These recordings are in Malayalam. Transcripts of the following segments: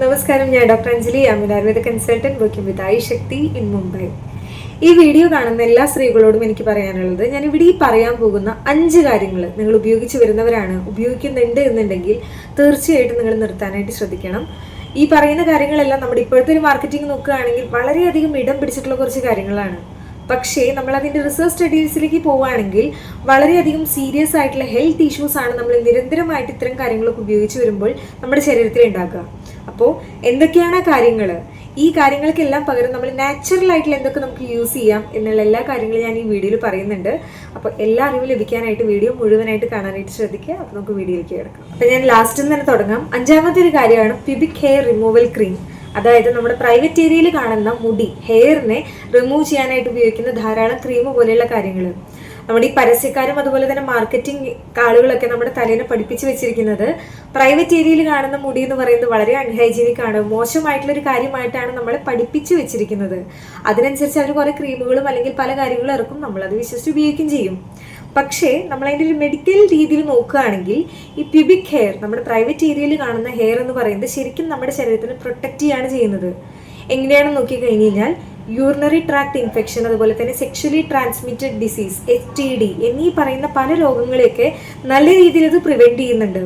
നമസ്കാരം ഞാൻ doctor Anjali Amin Ayurveda consultant working with I Shakti in Mumbai ഈ വീഡിയോ കാണുന്ന എല്ലാ സ്ത്രീകളോടും എനിക്ക് പറയാനുള്ളത് ഞാൻ ഇവിടെ ഈ പറയാൻ പോകുന്ന അഞ്ച് കാര്യങ്ങൾ നിങ്ങൾ ഉപയോഗിച്ച് വരുന്നവരാണ് ഉപയോഗിക്കുന്നുണ്ട് എന്നുണ്ടെങ്കിൽ തീർച്ചയായിട്ടും നിങ്ങൾ നിർത്താനായിട്ട് ശ്രദ്ധിക്കണം. ഈ പറയുന്ന കാര്യങ്ങളെല്ലാം നമ്മുടെ ഇപ്പോഴത്തെ ഒരു മാർക്കറ്റിംഗ് നോക്കുകയാണെങ്കിൽ വളരെയധികം ഇടം പിടിച്ചിട്ടുള്ള കുറച്ച് കാര്യങ്ങളാണ്. പക്ഷേ നമ്മൾ അതിന്റെ റിസർച്ച് സ്റ്റഡീസിലേക്ക് പോവുകയാണെങ്കിൽ വളരെയധികം സീരിയസ് ആയിട്ടുള്ള ഹെൽത്ത് ഇഷ്യൂസ് ആണ് നമ്മൾ നിരന്തരമായിട്ട് ഇത്തരം കാര്യങ്ങളൊക്കെ ഉപയോഗിച്ച് വരുമ്പോൾ നമ്മുടെ ശരീരത്തിൽ ഉണ്ടാക്കുക അപ്പോൾ എന്തൊക്കെയാണ് കാര്യങ്ങൾ ഈ കാര്യങ്ങൾക്കെല്ലാം പകരം നമ്മൾ നാച്ചുറൽ ആയിട്ടുള്ള എന്തൊക്കെ നമുക്ക് യൂസ് ചെയ്യാം എന്നുള്ള എല്ലാ കാര്യങ്ങളും ഞാൻ ഈ വീഡിയോയിൽ പറയുന്നുണ്ട്. അപ്പോൾ എല്ലാ അറിവും ലഭിക്കാനായിട്ട് വീഡിയോ മുഴുവനായിട്ട് കാണാനായിട്ട് ശ്രദ്ധിക്കുക. അപ്പോൾ നമുക്ക് വീഡിയോയിലേക്ക് കിടക്കാം. അപ്പോൾ ഞാൻ ലാസ്റ്റിൽ നിന്ന് തന്നെ തുടങ്ങാം. അഞ്ചാമത്തെ ഒരു കാര്യമാണ് പിബിക് ഹെയർ റിമൂവൽ ക്രീം അതായത് നമ്മുടെ പ്രൈവറ്റ് ഏരിയയിൽ കാണുന്ന മുടി ഹെയറിനെ റിമൂവ് ചെയ്യാനായിട്ട് ഉപയോഗിക്കുന്ന ധാരാളം ക്രീം പോലെയുള്ള കാര്യങ്ങൾ നമ്മുടെ ഈ പരസ്യക്കാരും അതുപോലെ തന്നെ മാർക്കറ്റിംഗ് ആളുകളൊക്കെ നമ്മുടെ തലേനെ പഠിപ്പിച്ചു വെച്ചിരിക്കുന്നത് പ്രൈവറ്റ് ഏരിയയിൽ കാണുന്ന മുടി എന്ന് പറയുന്നത് വളരെ അൺഹൈജീനിക് ആണ്. മോശമായിട്ടുള്ള ഒരു കാര്യമായിട്ടാണ് നമ്മളെ പഠിപ്പിച്ചു വെച്ചിരിക്കുന്നത്. അതിനനുസരിച്ച് അവർ കുറെ ക്രീമുകളും അല്ലെങ്കിൽ പല കാര്യങ്ങളും ഇറക്കും. അത് വിശ്വസിച്ച് ഉപയോഗിക്കുകയും ചെയ്യും. പക്ഷേ നമ്മൾ അതിന്റെ ഒരു മെഡിക്കൽ രീതിയിൽ നോക്കുകയാണെങ്കിൽ ഈ പ്യൂബിക് ഹെയർ നമ്മുടെ പ്രൈവറ്റ് ഏരിയയിൽ കാണുന്ന ഹെയർ എന്ന് പറയുന്നത് ശരിക്കും നമ്മുടെ ശരീരത്തിന് പ്രൊട്ടക്റ്റ് ചെയ്യാണ് ചെയ്യുന്നത്. എങ്ങനെയാണെന്ന് നോക്കി കഴിഞ്ഞ് കഴിഞ്ഞാൽ യൂറിനറി ട്രാക്ട് ഇൻഫെക്ഷൻ അതുപോലെ തന്നെ sexually transmitted disease H T D എന്നീ പറയുന്ന പല രോഗങ്ങളെയൊക്കെ നല്ല രീതിയിൽ ഇത് പ്രിവെന്റ് ചെയ്യുന്നുണ്ട്.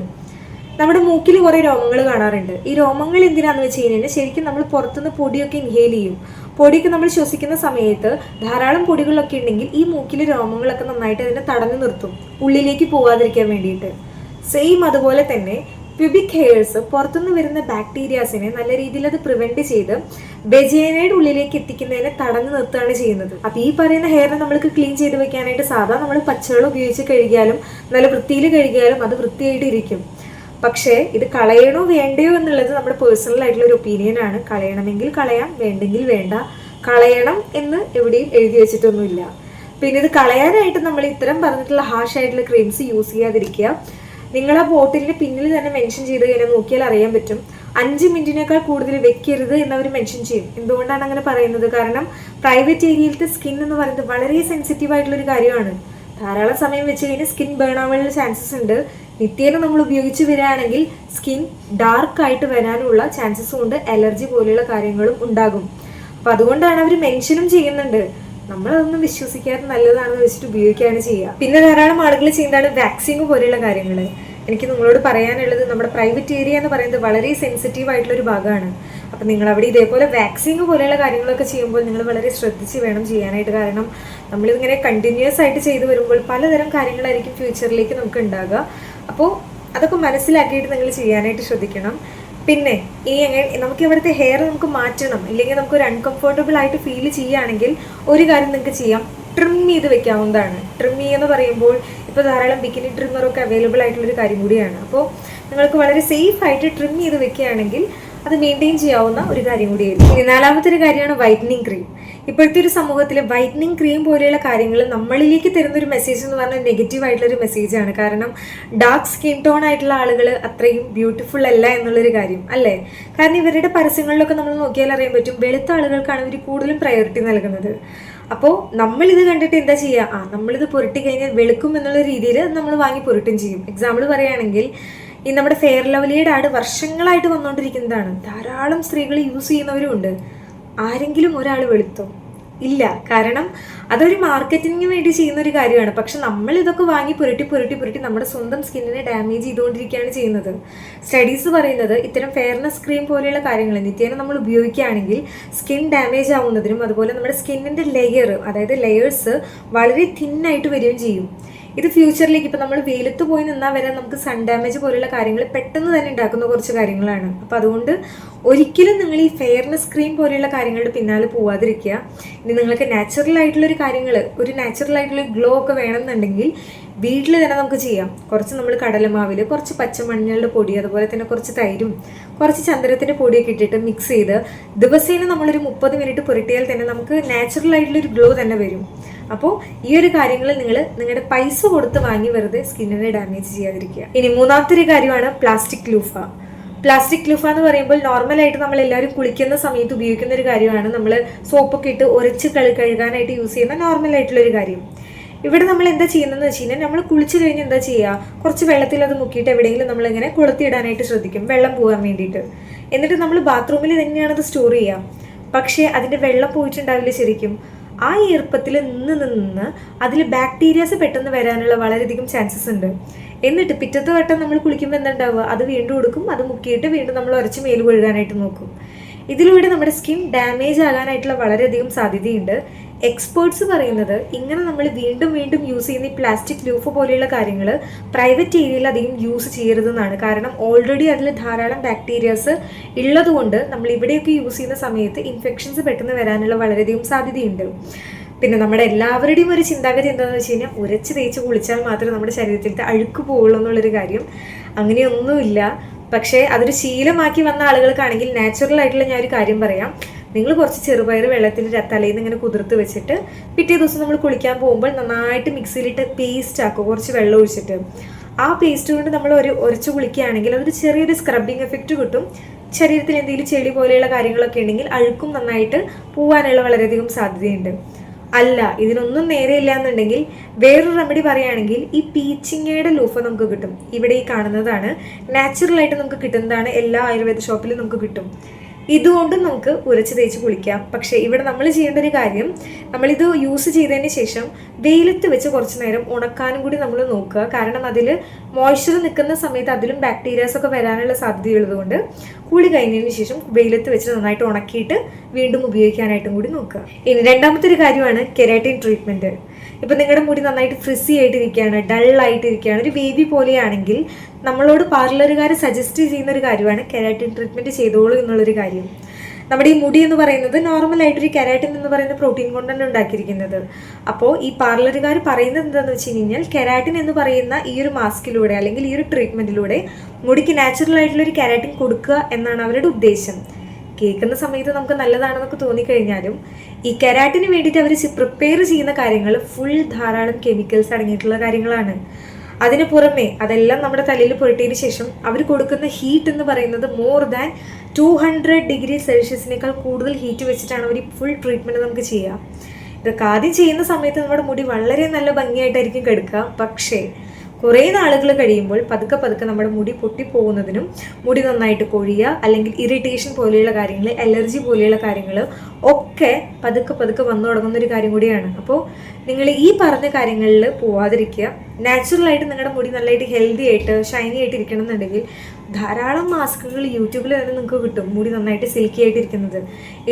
നമ്മുടെ മൂക്കിൽ കുറേ രോമങ്ങൾ കാണാറുണ്ട്. ഈ രോമങ്ങൾ എന്തിനാന്ന് വെച്ച് കഴിഞ്ഞാൽ ശരിക്കും നമ്മൾ പുറത്തുനിന്ന് പൊടിയൊക്കെ ഇൻഹേൽ ചെയ്യും. പൊടിയൊക്കെ നമ്മൾ ശ്വസിക്കുന്ന സമയത്ത് ധാരാളം പൊടികളൊക്കെ ഉണ്ടെങ്കിൽ ഈ മൂക്കിലെ രോമങ്ങളൊക്കെ നന്നായിട്ട് അതിനെ തടഞ്ഞു നിർത്തും. ഉള്ളിലേക്ക് പോവാതിരിക്കാൻ വേണ്ടിയിട്ട്. സെയിം അതുപോലെ തന്നെ പ്യൂബിക് ഹെയർസ് പുറത്തുനിന്ന് വരുന്ന ബാക്ടീരിയാസിനെ നല്ല രീതിയിൽ അത് പ്രിവെന്റ് ചെയ്ത് ബെജേനയുടെ ഉള്ളിലേക്ക് എത്തിക്കുന്നതിനെ തടഞ്ഞു നിർത്തുകയാണ് ചെയ്യുന്നത്. അപ്പൊ ഈ പറയുന്ന ഹെയറിനെ നമ്മൾക്ക് ക്ലീൻ ചെയ്ത് വെക്കാനായിട്ട് സാധാ നമ്മൾ പച്ചവെള്ളം ഉപയോഗിച്ച് കഴുകിയാലും നല്ല വൃത്തിയിൽ കഴുകിയാലും അത് വൃത്തിയായിട്ട് ഇരിക്കും. പക്ഷേ ഇത് കളയണോ വേണ്ടയോ എന്നുള്ളത് നമ്മുടെ പേഴ്സണൽ ആയിട്ടുള്ള ഒരു ഒപ്പീനിയൻ ആണ്. കളയണമെങ്കിൽ കളയാം വേണ്ടെങ്കിൽ വേണ്ട. കളയണം എന്ന് എവിടെയും എഴുതി വെച്ചിട്ടൊന്നുമില്ല. പിന്നെ ഇത് കളയാനായിട്ട് നമ്മൾ ഇത്തരം പറഞ്ഞിട്ടുള്ള ഹാഷ് ആയിട്ടുള്ള ക്രീംസ് യൂസ് ചെയ്യാതിരിക്കുക. നിങ്ങൾ ആ ബോട്ടിലിന്റെ പിന്നിൽ തന്നെ മെൻഷൻ ചെയ്ത് കഴിഞ്ഞാൽ നോക്കിയാൽ അറിയാൻ പറ്റും. അഞ്ച് മിനിറ്റിനേക്കാൾ കൂടുതൽ വെക്കരുത് എന്നവർ മെൻഷൻ ചെയ്യും. എന്തുകൊണ്ടാണ് അങ്ങനെ പറയുന്നത്? കാരണം പ്രൈവറ്റ് ഏരിയയിലത്തെ സ്കിൻ എന്ന് പറയുന്നത് വളരെ സെൻസിറ്റീവ് ആയിട്ടുള്ള ഒരു കാര്യമാണ്. ധാരാളം സമയം വെച്ച് കഴിഞ്ഞാൽ സ്കിൻ ബേൺ ആവാനുള്ള ചാൻസസ് ഉണ്ട്. നിത്യേന നമ്മൾ ഉപയോഗിച്ച് വരികയാണെങ്കിൽ സ്കിൻ ഡാർക്ക് ആയിട്ട് വരാനുള്ള ചാൻസസ് കൊണ്ട് അലർജി പോലെയുള്ള കാര്യങ്ങളും ഉണ്ടാകും. അപ്പൊ അതുകൊണ്ടാണ് അവർ മെൻഷനും ചെയ്യുന്നുണ്ട്. നമ്മളതൊന്നും വിശ്വസിക്കാതെ നല്ലതാണെന്ന് വെച്ചിട്ട് ഉപയോഗിക്കുകയാണ് ചെയ്യുക. പിന്നെ ധാരാളം ആളുകൾ ചെയ്യുന്നതാണ് വാക്സിങ് പോലെയുള്ള കാര്യങ്ങൾ എനിക്ക് നിങ്ങളോട് പറയാനുള്ളത് നമ്മുടെ പ്രൈവറ്റ് ഏരിയ എന്ന് പറയുന്നത് വളരെ സെൻസിറ്റീവ് ആയിട്ടുള്ള ഒരു ഭാഗമാണ്. അപ്പം നിങ്ങൾ അവിടെ ഇതേപോലെ വാക്സിങ് പോലെയുള്ള കാര്യങ്ങളൊക്കെ ചെയ്യുമ്പോൾ നിങ്ങൾ വളരെ ശ്രദ്ധിച്ച് വേണം ചെയ്യാനായിട്ട്. കാരണം നമ്മളിങ്ങനെ കണ്ടിന്യൂസ് ആയിട്ട് ചെയ്തു വരുമ്പോൾ പലതരം കാര്യങ്ങളായിരിക്കും ഫ്യൂച്ചറിലേക്ക് നമുക്ക് ഉണ്ടാകുക അപ്പോൾ അതൊക്കെ മനസ്സിലാക്കിയിട്ട് നിങ്ങൾ ചെയ്യാനായിട്ട് ശ്രദ്ധിക്കണം. പിന്നെ ഈ നമുക്ക് ഇവിടുത്തെ ഹെയർ നമുക്ക് മാറ്റണം. ഇല്ലെങ്കിൽ നമുക്ക് ഒരു അൺകംഫർട്ടബിൾ ആയിട്ട് ഫീൽ ചെയ്യുകയാണെങ്കിൽ ഒരു കാര്യം നിങ്ങൾക്ക് ചെയ്യാം. ട്രിം ചെയ്ത് വെക്കാവുന്നതാണ്. ട്രിം എന്ന് പറയുമ്പോൾ ഇപ്പോൾ ധാരാളം ബിക്കിനി ട്രിമ്മറൊക്കെ അവൈലബിൾ ആയിട്ടുള്ള ഒരു കാര്യം കൂടിയാണ്. അപ്പോൾ നിങ്ങൾക്ക് വളരെ സേഫ് ആയിട്ട് ട്രിം ചെയ്ത് വെക്കുകയാണെങ്കിൽ അത് മെയിന്റെയിൻ ചെയ്യാവുന്ന ഒരു കാര്യം കൂടിയായിരിക്കും. നാലാമത്തെ ഒരു കാര്യമാണ് വൈറ്റനിങ് ക്രീം ഇപ്പോഴത്തെ ഒരു സമൂഹത്തിൽ വൈറ്റനിങ് ക്രീം പോലെയുള്ള കാര്യങ്ങൾ നമ്മളിലേക്ക് തരുന്ന ഒരു മെസ്സേജ് എന്ന് പറഞ്ഞാൽ നെഗറ്റീവ് ആയിട്ടുള്ള ഒരു ആണ്. കാരണം ഡാർക്ക് സ്കിൻ ടോൺ ആയിട്ടുള്ള ആളുകൾ അത്രയും ബ്യൂട്ടിഫുൾ അല്ല എന്നുള്ളൊരു കാര്യം അല്ലേ? കാരണം ഇവരുടെ പരസ്യങ്ങളിലൊക്കെ നമ്മൾ നോക്കിയാൽ അറിയാൻ പറ്റും വെളുത്ത ആളുകൾക്കാണ് ഇവർ കൂടുതലും പ്രയോറിറ്റി നൽകുന്നത്. അപ്പോൾ നമ്മളിത് കണ്ടിട്ട് എന്താ ചെയ്യുക ആ നമ്മളിത് പുരട്ടി കഴിഞ്ഞാൽ വെളുക്കും എന്നുള്ള രീതിയിൽ നമ്മൾ വാങ്ങി പുരട്ടും ചെയ്യും. എക്സാമ്പിൾ പറയുകയാണെങ്കിൽ ഈ നമ്മുടെ ഫെയർ ലവലിയുടെ ആട് വർഷങ്ങളായിട്ട് വന്നുകൊണ്ടിരിക്കുന്നതാണ് ധാരാളം സ്ത്രീകൾ യൂസ് ചെയ്യുന്നവരും ഉണ്ട്. ആരെങ്കിലും ഒരാൾ വെളുത്തോ? ഇല്ല. കാരണം അതൊരു മാർക്കറ്റിങ്ങിന് വേണ്ടി ചെയ്യുന്ന ഒരു കാര്യമാണ്. പക്ഷെ നമ്മൾ ഇതൊക്കെ വാങ്ങി പുരട്ടി പുരട്ടി പുരട്ടി നമ്മുടെ സ്വന്തം സ്കിന്നിനെ ഡാമേജ് ചെയ്തുകൊണ്ടിരിക്കുകയാണ് ചെയ്യുന്നത്. സ്റ്റഡീസ് പറയുന്നത് ഇത്തരം ഫെയർനെസ് ക്രീം പോലെയുള്ള കാര്യങ്ങൾ നിത്യേന നമ്മൾ ഉപയോഗിക്കുകയാണെങ്കിൽ സ്കിൻ ഡാമേജ് ആവുന്നതിനും അതുപോലെ നമ്മുടെ സ്കിന്നിന്റെ ലെയർ അതായത് ലെയേഴ്സ് വളരെ തിന്നായിട്ട് വരികയും ചെയ്യും. ഇത് ഫ്യൂച്ചറിലേക്ക് ഇപ്പം നമ്മൾ വെയിലത്ത് പോയി നിന്നാൽ വരെ നമുക്ക് സൺ ഡാമേജ് പോലുള്ള കാര്യങ്ങൾ പെട്ടെന്ന് തന്നെ ഉണ്ടാക്കുന്ന കുറച്ച് കാര്യങ്ങളാണ്. അപ്പോൾ അതുകൊണ്ട് ഒരിക്കലും നിങ്ങൾ ഈ ഫെയർനെസ് ക്രീം പോലെയുള്ള കാര്യങ്ങളുടെ പിന്നാലെ പോവാതിരിക്കുക. ഇനി നിങ്ങൾക്ക് നാച്ചുറൽ ആയിട്ടുള്ളൊരു കാര്യങ്ങൾ ഒരു നാച്ചുറൽ ആയിട്ടുള്ള ഗ്ലോ ഒക്കെ വേണമെന്നുണ്ടെങ്കിൽ വീട്ടിൽ തന്നെ നമുക്ക് ചെയ്യാം. കുറച്ച് നമ്മൾ കടലമാവിൽ കുറച്ച് പച്ചമഞ്ഞളുടെ പൊടി അതുപോലെ തന്നെ കുറച്ച് തൈരും കുറച്ച് ചന്ദനത്തിന്റെ പൊടിയൊക്കെ ഇട്ടിട്ട് മിക്സ് ചെയ്ത് ദിവസേന നമ്മളൊരു മുപ്പത് മിനിറ്റ് പുരട്ടിയാൽ തന്നെ നമുക്ക് നാച്ചുറൽ ആയിട്ടുള്ളൊരു ഗ്ലോ തന്നെ വരും. അപ്പോൾ ഈ ഒരു കാര്യങ്ങൾ നിങ്ങൾ നിങ്ങളുടെ പൈസ കൊടുത്ത് വാങ്ങി വെറുതെ സ്കിന്നിനെ ഡാമേജ് ചെയ്യാതിരിക്കുക. ഇനി മൂന്നാമത്തെ ഒരു കാര്യമാണ് പ്ലാസ്റ്റിക് ലൂഫ പ്ലാസ്റ്റിക് ലൂഫ എന്ന് പറയുമ്പോൾ നോർമലായിട്ട് നമ്മൾ എല്ലാവരും കുളിക്കുന്ന സമയത്ത് ഉപയോഗിക്കുന്ന ഒരു കാര്യമാണ്. നമ്മൾ സോപ്പൊക്കെ ഇട്ട് ഉരച്ച് കഴുകാനായിട്ട് യൂസ് ചെയ്യുന്ന നോർമൽ ആയിട്ടുള്ള ഒരു കാര്യം. ഇവിടെ നമ്മൾ എന്താ ചെയ്യുന്നതെന്ന് വെച്ച് കഴിഞ്ഞാൽ നമ്മൾ കുളിച്ചു കഴിഞ്ഞ് എന്താ ചെയ്യുക? കുറച്ച് വെള്ളത്തിൽ അത് മുക്കിയിട്ട് എവിടെയെങ്കിലും നമ്മളിങ്ങനെ കൊളുത്തിയിടാനായിട്ട് ശ്രദ്ധിക്കും. വെള്ളം പോകാൻ വേണ്ടിയിട്ട്. എന്നിട്ട് നമ്മൾ ബാത്റൂമിൽ തന്നെയാണ് അത് സ്റ്റോർ ചെയ്യുക. പക്ഷേ അതിന്റെ വെള്ളം പോയിട്ടുണ്ടാവില്ല ശരിക്കും. ആ ഈർപ്പത്തിൽ നിന്ന് നിന്ന് അതിൽ ബാക്ടീരിയാസ് പെട്ടെന്ന് വരാനുള്ള വളരെയധികം ചാൻസസ് ഉണ്ട്. എന്നിട്ട് പിറ്റത്തെ വട്ടം നമ്മൾ കുളിക്കുമ്പോൾ എന്താണ്ടാവുക? അത് വീണ്ടും കൊടുക്കും അത് മുക്കിയിട്ട് വീണ്ടും നമ്മൾ ഉരച്ച് മേൽ കൊഴുകാനായിട്ട് നോക്കും. ഇതിലൂടെ നമ്മുടെ സ്കിൻ ഡാമേജ് ആകാനായിട്ടുള്ള വളരെയധികം സാധ്യതയുണ്ട്. എക്സ്പേർട്സ് പറയുന്നത് ഇങ്ങനെ നമ്മൾ വീണ്ടും വീണ്ടും യൂസ് ചെയ്യുന്ന ഈ പ്ലാസ്റ്റിക് ലൂഫ് പോലെയുള്ള കാര്യങ്ങൾ പ്രൈവറ്റ് ഏരിയയിൽ അധികം യൂസ് ചെയ്യരുതെന്നാണ്. കാരണം ഓൾറെഡി അതിൽ ധാരാളം ബാക്ടീരിയാസ് ഉള്ളതുകൊണ്ട് നമ്മൾ ഇവിടെയൊക്കെ യൂസ് ചെയ്യുന്ന സമയത്ത് ഇൻഫെക്ഷൻസ് പെട്ടെന്ന് വരാനുള്ള വളരെയധികം സാധ്യതയുണ്ട്. പിന്നെ നമ്മുടെ എല്ലാവരുടെയും ഒരു ചിന്താഗതി എന്താണെന്ന് വെച്ച് കഴിഞ്ഞാൽ ഉരച്ച് തേച്ച് കുളിച്ചാൽ മാത്രമേ നമ്മുടെ ശരീരത്തിലത്തെ അഴുക്ക് പോവുള്ളൂ എന്നുള്ളൊരു കാര്യം അങ്ങനെയൊന്നുമില്ല. പക്ഷേ അതൊരു ശീലമാക്കി വന്ന ആളുകൾക്കാണെങ്കിൽ നാച്ചുറൽ ആയിട്ടുള്ള ഞാൻ ഒരു കാര്യം പറയാം. നിങ്ങൾ കുറച്ച് ചെറുപയർ വെള്ളത്തിൽ തലേന്ന് ഇങ്ങനെ കുതിർത്ത് വെച്ചിട്ട് പിറ്റേ ദിവസം നമ്മൾ കുളിക്കാൻ പോകുമ്പോൾ നന്നായിട്ട് മിക്സിയിലിട്ട് പേസ്റ്റ് ആക്കുക കുറച്ച് വെള്ളം ഒഴിച്ചിട്ട്. ആ പേസ്റ്റ് കൊണ്ട് നമ്മൾ ഒരു ഉരച്ച് കുളിക്കുകയാണെങ്കിൽ അതൊരു ചെറിയൊരു സ്ക്രബിങ് എഫക്റ്റ് കിട്ടും. ശരീരത്തിൽ എന്തെങ്കിലും ചെളി പോലെയുള്ള കാര്യങ്ങളൊക്കെ ഉണ്ടെങ്കിൽ അഴുക്കും നന്നായിട്ട് പോവാനുള്ള വളരെയധികം സാധ്യതയുണ്ട്. അല്ല ഇതിനൊന്നും നേരെയില്ല എന്നുണ്ടെങ്കിൽ വേറൊരു റെമഡി പറയുകയാണെങ്കിൽ ഈ പീച്ചിങ്ങയുടെ ലൂഫ നമുക്ക് കിട്ടും. ഇവിടെ ഈ കാണുന്നതാണ്. നാച്ചുറലായിട്ട് നമുക്ക് കിട്ടുന്നതാണ് എല്ലാ ആയുർവേദ ഷോപ്പിലും നമുക്ക് കിട്ടും. ഇതുകൊണ്ടും നമുക്ക് ഉരച്ച് തേച്ച് കുളിക്കാം. പക്ഷേ ഇവിടെ നമ്മൾ ചെയ്യേണ്ട ഒരു കാര്യം നമ്മളിത് യൂസ് ചെയ്തതിന് ശേഷം വെയിലത്ത് വെച്ച് കുറച്ച് നേരം ഉണക്കാനും കൂടി നമ്മൾ നോക്കുക. കാരണം അതിൽ മോയ്സ്ചർ നിൽക്കുന്ന സമയത്ത് അതിലും ബാക്ടീരിയാസ് ഒക്കെ വരാനുള്ള സാധ്യതയുള്ളതുകൊണ്ട് കുളി കഴിഞ്ഞതിന് ശേഷം വെയിലത്ത് വെച്ച് നന്നായിട്ട് ഉണക്കിയിട്ട് വീണ്ടും ഉപയോഗിക്കാനായിട്ടും കൂടി നോക്കുക. ഇനി രണ്ടാമത്തെ ഒരു കാര്യമാണ് കെരാറ്റിൻ ട്രീറ്റ്മെന്റ് ഇപ്പം നിങ്ങളുടെ മുടി നന്നായിട്ട് ഫ്രിസി ആയിട്ടിരിക്കുകയാണ് ഡൾ ആയിട്ടിരിക്കുകയാണ് ഒരു ബേബി പോലെയാണെങ്കിൽ നമ്മളോട് പാർലറുകാർ സജസ്റ്റ് ചെയ്യുന്ന ഒരു കാര്യമാണ് കെരാറ്റിൻ ട്രീറ്റ്മെന്റ് ചെയ്തോളൂ എന്നുള്ളൊരു കാര്യം. നമ്മുടെ ഈ മുടി എന്ന് പറയുന്നത് നോർമലായിട്ടൊരു കെരാറ്റിൻ എന്ന് പറയുന്ന പ്രോട്ടീൻ കൊണ്ടാണ് ഉണ്ടാക്കിയിരിക്കുന്നത്. അപ്പോൾ ഈ പാർലറുകാർ പറയുന്നത് എന്താണെന്ന് വെച്ച് കഴിഞ്ഞാൽ കെരാറ്റിൻ എന്ന് പറയുന്ന ഈ ഒരു മാസ്കിലൂടെ അല്ലെങ്കിൽ ഈ ഒരു ട്രീറ്റ്മെന്റിലൂടെ മുടിക്ക് നാച്ചുറൽ ആയിട്ടുള്ള ഒരു കെരാറ്റിൻ കൊടുക്കുക എന്നാണ് അവരുടെ ഉദ്ദേശം. കേൾക്കുന്ന സമയത്ത് നമുക്ക് നല്ലതാണെന്നൊക്കെ തോന്നിക്കഴിഞ്ഞാലും ഈ കെരാറ്റിന് വേണ്ടിയിട്ട് അവർ പ്രിപ്പയർ ചെയ്യുന്ന കാര്യങ്ങൾ ഫുൾ ധാരാളം കെമിക്കൽസ് അടങ്ങിയിട്ടുള്ള കാര്യങ്ങളാണ്. അതിന് പുറമെ അതെല്ലാം നമ്മുടെ തലയിൽ പുരട്ടിയതിന് ശേഷം അവർ കൊടുക്കുന്ന ഹീറ്റ് എന്ന് പറയുന്നത് more than two hundred degree സെൽഷ്യസിനേക്കാൾ കൂടുതൽ ഹീറ്റ് വെച്ചിട്ടാണ് അവർ ഫുൾ ട്രീറ്റ്മെന്റ് നമുക്ക് ചെയ്യുക. ഇതൊക്കെ ആദ്യം ചെയ്യുന്ന സമയത്ത് നമ്മുടെ മുടി വളരെ നല്ല ഭംഗിയായിട്ടായിരിക്കും കെടുക്കുക. പക്ഷേ കുറേ നാളുകൾ കഴിയുമ്പോൾ പതുക്കെ പതുക്കെ നമ്മുടെ മുടി പൊട്ടിപ്പോകുന്നതിനും മുടി നന്നായിട്ട് കൊഴിയുക അല്ലെങ്കിൽ ഇറിറ്റേഷൻ പോലെയുള്ള കാര്യങ്ങൾ അലർജി പോലെയുള്ള കാര്യങ്ങൾ ഒക്കെ പതുക്കെ പതുക്കെ വന്നു തുടങ്ങുന്ന ഒരു കാര്യം കൂടിയാണ്. അപ്പോൾ നിങ്ങൾ ഈ പറഞ്ഞ കാര്യങ്ങളിൽ പോവാതിരിക്കുക. നാച്ചുറലായിട്ട് നിങ്ങളുടെ മുടി നല്ലതായിട്ട് ഹെൽത്തി ആയിട്ട് ഷൈനി ആയിട്ട് ഇരിക്കണം എന്നുണ്ടെങ്കിൽ ധാരാളം മാസ്കുകൾ യൂട്യൂബിൽ തന്നെ നിങ്ങൾക്ക് കിട്ടും. മുടി നന്നായിട്ട് സിൽക്കി ആയിട്ടിരിക്കുന്നത്.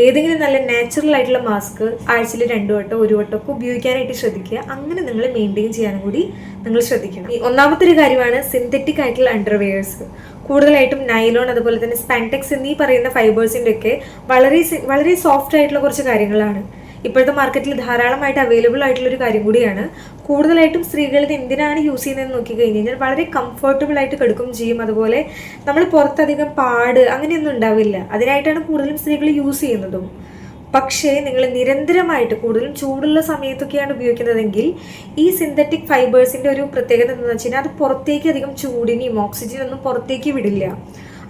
ഏതെങ്കിലും നല്ല നാച്ചുറൽ ആയിട്ടുള്ള മാസ്ക് ആഴ്ചയിൽ രണ്ടു വട്ടം ഒരു വട്ടോ ഒക്കെ ഉപയോഗിക്കാനായിട്ട് ശ്രദ്ധിക്കുക. അങ്ങനെ നിങ്ങൾ മെയിന്റെയിൻ ചെയ്യാനും കൂടി നിങ്ങൾ ശ്രദ്ധിക്കണം. ഒന്നാമത്തെ ഒരു കാര്യമാണ് സിന്തറ്റിക് ആയിട്ടുള്ള അണ്ടർവെയേഴ്സ് കൂടുതലായിട്ടും നൈലോൺ അതുപോലെ തന്നെ സ്പാൻടെക്സ് എന്നീ പറയുന്ന ഫൈബേഴ്സിന്റെ ഒക്കെ വളരെ വളരെ സോഫ്റ്റ് ആയിട്ടുള്ള കുറച്ച് കാര്യങ്ങളാണ്. ഇപ്പോഴത്തെ മാർക്കറ്റിൽ ധാരാളമായിട്ട് അവൈലബിൾ ആയിട്ടുള്ള ഒരു കാര്യം കൂടിയാണ് കൂടുതലായിട്ടും സ്ത്രീകൾ ഇത് എന്തിനാണ് യൂസ് ചെയ്യുന്നതെന്ന് നോക്കി കഴിഞ്ഞ് കഴിഞ്ഞാൽ വളരെ കംഫർട്ടബിൾ ആയിട്ട് കെടുക്കും ചെയ്യും. അതുപോലെ നമ്മൾ പുറത്തധികം പാട് അങ്ങനെയൊന്നും ഉണ്ടാവില്ല. അതിനായിട്ടാണ് കൂടുതലും സ്ത്രീകൾ യൂസ് ചെയ്യുന്നതും. പക്ഷേ നിങ്ങൾ നിരന്തരമായിട്ട് കൂടുതലും ചൂടുള്ള സമയത്തൊക്കെയാണ് ഉപയോഗിക്കുന്നതെങ്കിൽ ഈ സിന്തറ്റിക് ഫൈബേഴ്സിന്റെ ഒരു പ്രത്യേകത എന്താണെന്ന് വെച്ച് കഴിഞ്ഞാൽ അത് പുറത്തേക്ക് അധികം ചൂടിനെയും ഓക്സിജനൊന്നും പുറത്തേക്ക് വിടില്ല.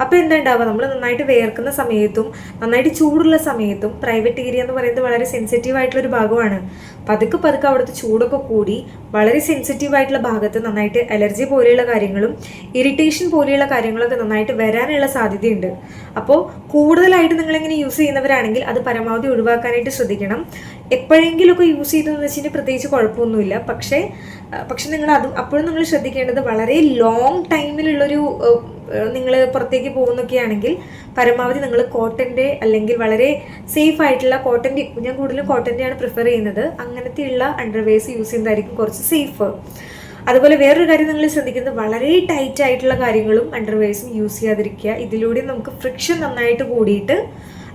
അപ്പോൾ എന്താ ഉണ്ടാവുക നമ്മൾ നന്നായിട്ട് വേർക്കുന്ന സമയത്തും നന്നായിട്ട് ചൂടുള്ള സമയത്തും പ്രൈവറ്റ് ഏരിയ എന്ന് പറയുന്നത് വളരെ സെൻസിറ്റീവ് ആയിട്ടുള്ള ഒരു ഭാഗമാണ്. പതുക്കെ പതുക്കെ അവിടുത്തെ ചൂടൊക്കെ കൂടി വളരെ സെൻസിറ്റീവ് ആയിട്ടുള്ള ഭാഗത്ത് നന്നായിട്ട് അലർജി പോലെയുള്ള കാര്യങ്ങളും ഇറിറ്റേഷൻ പോലെയുള്ള കാര്യങ്ങളൊക്കെ നന്നായിട്ട് വരാനുള്ള സാധ്യതയുണ്ട്. അപ്പോൾ കൂടുതലായിട്ട് നിങ്ങളിങ്ങനെ യൂസ് ചെയ്യുന്നവരാണെങ്കിൽ അത് പരമാവധി ഒഴിവാക്കാനായിട്ട് ശ്രദ്ധിക്കണം. എപ്പോഴെങ്കിലുമൊക്കെ യൂസ് ചെയ്തതെന്ന് കഴിഞ്ഞാൽ പ്രത്യേകിച്ച് കുഴപ്പമൊന്നുമില്ല. പക്ഷേ പക്ഷെ നിങ്ങൾ അതും അപ്പോഴും നിങ്ങൾ ശ്രദ്ധിക്കേണ്ടത് വളരെ ലോങ് ടൈമിലുള്ളൊരു നിങ്ങൾ പുറത്തേക്ക് പോകുന്നൊക്കെയാണെങ്കിൽ പരമാവധി നിങ്ങൾ കോട്ടന്റെ അല്ലെങ്കിൽ വളരെ സേഫ് ആയിട്ടുള്ള കോട്ടന്റെ ഞാൻ കൂടുതലും കോട്ടന്റെയാണ് പ്രിഫർ ചെയ്യുന്നത്. അങ്ങനത്തെയുള്ള അണ്ടർവെയർസ് യൂസ് ചെയ്യുന്നതായിരിക്കും കുറച്ച് സേഫ് അതുപോലെ വേറൊരു കാര്യം നിങ്ങൾ ശ്രദ്ധിക്കുന്നത് വളരെ ടൈറ്റ് ആയിട്ടുള്ള കാര്യങ്ങളും അണ്ടർവേഴ്സും യൂസ് ചെയ്യാതിരിക്കുക. ഇതിലൂടെ നമുക്ക് ഫ്രിക്ഷൻ നന്നായിട്ട് കൂടിയിട്ട്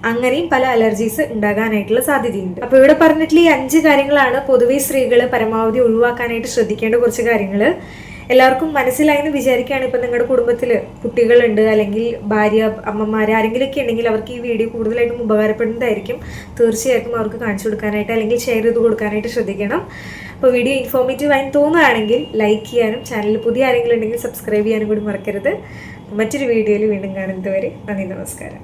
അങ്ങനെയും പല അലർജീസ് ഉണ്ടാകാനായിട്ടുള്ള സാധ്യതയുണ്ട്. അപ്പോൾ ഇവിടെ പറഞ്ഞിട്ടുള്ള ഈ അഞ്ച് കാര്യങ്ങളാണ് പൊതുവേ സ്ത്രീകൾ പരമാവധി ഒഴിവാക്കാനായിട്ട് ശ്രദ്ധിക്കേണ്ട കുറച്ച് കാര്യങ്ങൾ എല്ലാവർക്കും മനസ്സിലായി എന്ന് വിചാരിക്കുകയാണ് ഇപ്പം നിങ്ങളുടെ കുടുംബത്തിൽ കുട്ടികളുണ്ട് അല്ലെങ്കിൽ ഭാര്യ അമ്മമാർ ആരെങ്കിലുമൊക്കെ ഉണ്ടെങ്കിൽ അവർക്ക് ഈ വീഡിയോ കൂടുതലായിട്ടും ഉപകാരപ്പെടുന്നതായിരിക്കും. തീർച്ചയായിട്ടും അവർക്ക് കാണിച്ചു കൊടുക്കാനായിട്ട് അല്ലെങ്കിൽ ഷെയർ ചെയ്ത് കൊടുക്കാനായിട്ട് ശ്രദ്ധിക്കണം. അപ്പോൾ വീഡിയോ ഇൻഫോർമേറ്റീവ് ആയി തോന്നുകയാണെങ്കിൽ ലൈക്ക് ചെയ്യാനും ചാനലിൽ പുതിയ ആരെങ്കിലും ഉണ്ടെങ്കിൽ സബ്സ്ക്രൈബ് ചെയ്യാനും കൂടി മറക്കരുത്. മറ്റൊരു വീഡിയോയിൽ വീണ്ടും കാണുന്നത് വരെ നന്ദി നമസ്കാരം.